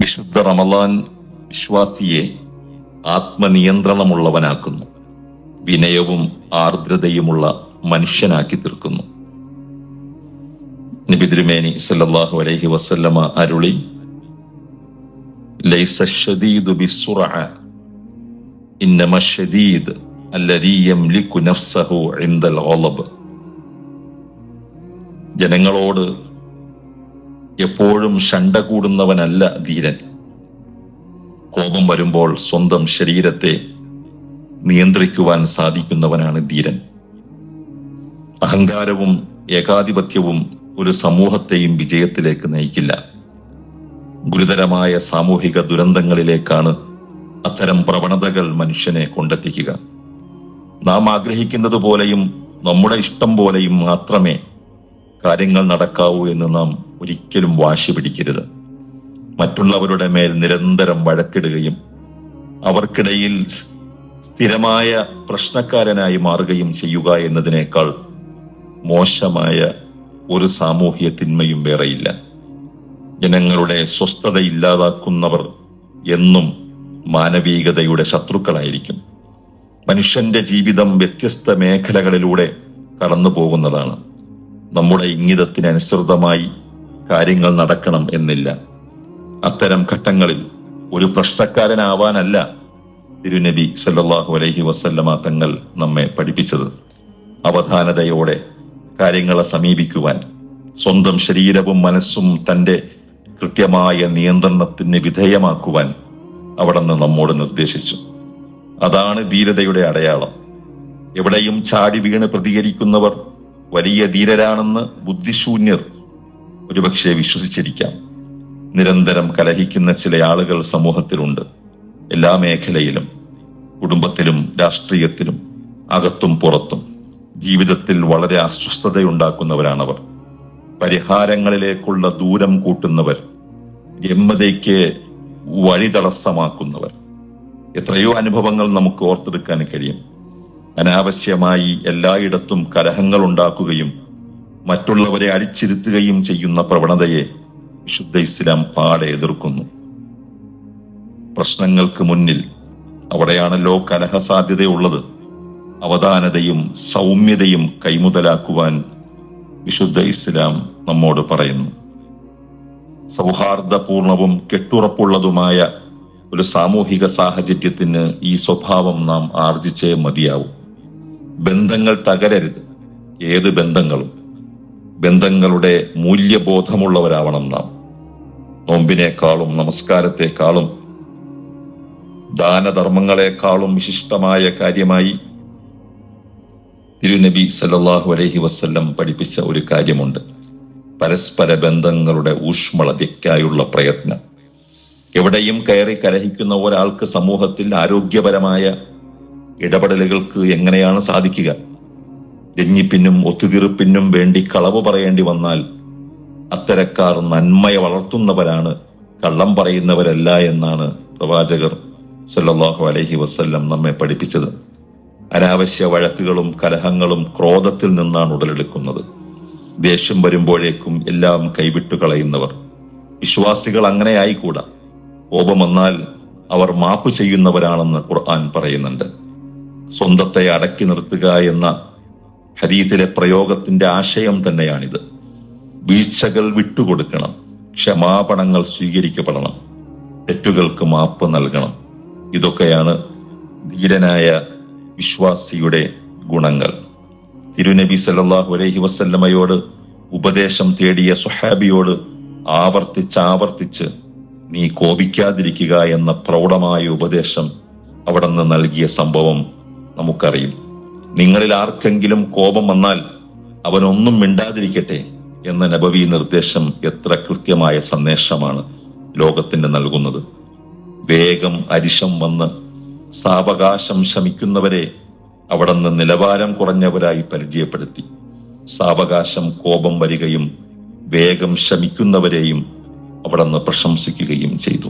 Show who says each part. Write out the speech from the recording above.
Speaker 1: വിശുദ്ധ റമലാൻ വിശ്വാസിയെ ആത്മനിയന്ത്രണമുള്ളവനാക്കുന്നു വിനയവും ആർദ്രതയുമുള്ള മനുഷ്യനാക്കി തീർക്കുന്നു നബി തിരുമേനി സല്ലല്ലാഹു അലൈഹി വസല്ലമ അരുളി ലൈസ الشديد بسرعة إنما الشديد الذي يملك نفسه عند الغضب ജനങ്ങളോട് എപ്പോഴും ശണ്ട കൂടുന്നവനല്ല ധീരൻ. കോപം വരുമ്പോൾ സ്വന്തം ശരീരത്തെ നിയന്ത്രിക്കുവാൻ സാധിക്കുന്നവനാണ് ധീരൻ. അഹങ്കാരവും ഏകാധിപത്യവും ഒരു സമൂഹത്തെയും വിജയത്തിലേക്ക് നയിക്കില്ല. ഗുരുതരമായ സാമൂഹിക ദുരന്തങ്ങളിലേക്കാണ് അത്തരം പ്രവണതകൾ മനുഷ്യനെ കൊണ്ടെത്തിക്കുക. നാം ആഗ്രഹിക്കുന്നത് പോലെയും നമ്മുടെ ഇഷ്ടം പോലെയും മാത്രമേ കാര്യങ്ങൾ നടക്കാവൂ എന്ന് നാം ഒരിക്കലും വാശി പിടിക്കരുത്. മറ്റുള്ളവരുടെ മേൽ നിരന്തരം വഴക്കിടുകയും അവർക്കിടയിൽ സ്ഥിരമായ പ്രശ്നക്കാരനായി മാറുകയും ചെയ്യുക എന്നതിനേക്കാൾ മോശമായ ഒരു സാമൂഹ്യ തിന്മയും വേറെയില്ല. ജനങ്ങളുടെ സ്വസ്ഥത ഇല്ലാതാക്കുന്നവർ എന്നും മാനവികതയുടെ ശത്രുക്കളായിരിക്കും. മനുഷ്യന്റെ ജീവിതം വ്യത്യസ്ത മേഖലകളിലൂടെ കടന്നു പോകുന്നതാണ് നമ്മുടെ ഇംഗിതത്തിനനുസൃതമായി കാര്യങ്ങൾ നടക്കണം എന്നില്ല. അത്തരം ഘട്ടങ്ങളിൽ ഒരു പ്രശ്നക്കാരനാവാനല്ല തിരുനബി സല്ലാഹു അലഹി വസല്ലമ തങ്ങൾ നമ്മെ പഠിപ്പിച്ചത്. അവധാനതയോടെ കാര്യങ്ങളെ സമീപിക്കുവാൻ സ്വന്തം ശരീരവും മനസ്സും തന്റെ കൃത്യമായ നിയന്ത്രണത്തിന് വിധേയമാക്കുവാൻ അവിടെ നിന്ന് നമ്മോട് നിർദ്ദേശിച്ചു. അതാണ് ധീരതയുടെ അടയാളം. എവിടെയും ചാടി വീണ് പ്രതികരിക്കുന്നവർ വലിയ ധീരരാണെന്ന് ബുദ്ധിശൂന്യർ ഒരുപക്ഷെ വിശ്വസിച്ചിരിക്കാം. നിരന്തരം കലഹിക്കുന്ന ചില ആളുകൾ സമൂഹത്തിലുണ്ട്. എല്ലാ മേഖലയിലും കുടുംബത്തിലും രാഷ്ട്രീയത്തിലും അകത്തും പുറത്തും. ജീവിതത്തിൽ വളരെ അസ്വസ്ഥതയുണ്ടാക്കുന്നവരാണവർ. പരിഹാരങ്ങളിലേക്കുള്ള ദൂരം കൂട്ടുന്നവർ. രമ്യതയ്ക്ക് വഴി തടസ്സമാക്കുന്നവർ എത്രയോ അനുഭവങ്ങൾ നമുക്ക് ഓർത്തെടുക്കാൻ കഴിയും. അനാവശ്യമായി എല്ലായിടത്തും കലഹങ്ങൾ ഉണ്ടാക്കുകയും മറ്റുള്ളവരെ അടിച്ചിരുത്തുകയും ചെയ്യുന്ന പ്രവണതയെ വിശുദ്ധ ഇസ്ലാം പാടെ എതിർക്കുന്നു. പ്രശ്നങ്ങൾക്ക് മുന്നിൽ അവിടെയാണല്ലോ കലഹ സാധ്യതയുള്ളത് അവധാനതയും സൗമ്യതയും കൈമുതലാക്കുവാൻ വിശുദ്ധ ഇസ്ലാം നമ്മോട് പറയുന്നു. സൗഹാർദ്ദപൂർണവും കെട്ടുറപ്പുള്ളതുമായ ഒരു സാമൂഹിക സാഹചര്യത്തിന് ഈ സ്വഭാവം നാം ആർജിച്ചേ മതിയാവും. ബന്ധങ്ങൾ തകരരുത്. ഏത് ബന്ധങ്ങളും ബന്ധങ്ങളുടെ മൂല്യബോധമുള്ളവരാവണം നാം. നോമ്പിനേക്കാളും നമസ്കാരത്തെക്കാളും ദാനധർമ്മങ്ങളെക്കാളും വിശിഷ്ടമായ കാര്യമായി തിരുനബി സല്ലാഹു അലഹി വസ്ല്ലം പഠിപ്പിച്ച ഒരു കാര്യമുണ്ട്. പരസ്പര ബന്ധങ്ങളുടെ ഊഷ്മളതയ്ക്കായുള്ള പ്രയത്നം. എവിടെയും കയറി കലഹിക്കുന്ന ഒരാൾക്ക് സമൂഹത്തിൽ ആരോഗ്യപരമായ ഇടപെടലുകൾക്ക് എങ്ങനെയാണ് സാധിക്കുക? രഞ്ഞിപ്പിന്നും ഒത്തുതീർപ്പിനും വേണ്ടി കളവ് പറയേണ്ടി വന്നാൽ അത്തരക്കാർ നന്മയെ വളർത്തുന്നവരാണ് കള്ളം പറയുന്നവരല്ല എന്നാണ് പ്രവാചകർ സല്ലാഹു അലഹി വസല്ലം നമ്മെ പഠിപ്പിച്ചത്. അനാവശ്യ വഴക്കുകളും കലഹങ്ങളും ക്രോധത്തിൽ നിന്നാണ് ഉടലെടുക്കുന്നത്. ദേഷ്യം വരുമ്പോഴേക്കും എല്ലാം കൈവിട്ടു കളയുന്നവർ. വിശ്വാസികൾ അങ്ങനെ ആയിക്കൂടാ കോപം വന്നാൽ അവർ മാപ്പ് ചെയ്യുന്നവരാണെന്ന് ഖുർആൻ പറയുന്നുണ്ട്. സ്വന്തത്തെ അടക്കി നിർത്തുക എന്ന ഹരീതിലെ പ്രയോഗത്തിന്റെ ആശയം തന്നെയാണിത്. വീഴ്ചകൾ വിട്ടുകൊടുക്കണം. ക്ഷമാപണങ്ങൾ സ്വീകരിക്കപ്പെടണം. തെറ്റുകൾക്ക് മാപ്പ് നൽകണം. ഇതൊക്കെയാണ് ധീരനായ വിശ്വാസിയുടെ ഗുണങ്ങൾ. തിരുനബി സല്ലാഹു അലൈഹി വസല്ലമയോട് ഉപദേശം തേടിയ സുഹാബിയോട് ആവർത്തിച്ചാവർത്തിച്ച് നീ കോപിക്കാതിരിക്കുക എന്ന പ്രൗഢമായ ഉപദേശം അവിടെ നിന്ന് നൽകിയ സംഭവം നമുക്കറിയും. നിങ്ങളിൽ ആർക്കെങ്കിലും കോപം വന്നാൽ അവനൊന്നും മിണ്ടാതിരിക്കട്ടെ എന്ന നബവി നിർദ്ദേശം എത്ര കൃത്യമായ സന്ദേശമാണ് ലോകത്തിന് നൽകുന്നത്. വേഗം അരിശം വന്ന് സാവകാശം ശമിക്കുന്നവരെ അവിടുന്ന് നിലവാരം കുറഞ്ഞവരായി പരിചയപ്പെടുത്തി. സാവകാശം കോപം വരികയും വേഗം ശമിക്കുന്നവരെയും അവിടുന്ന് പ്രശംസിക്കുകയും ചെയ്തു.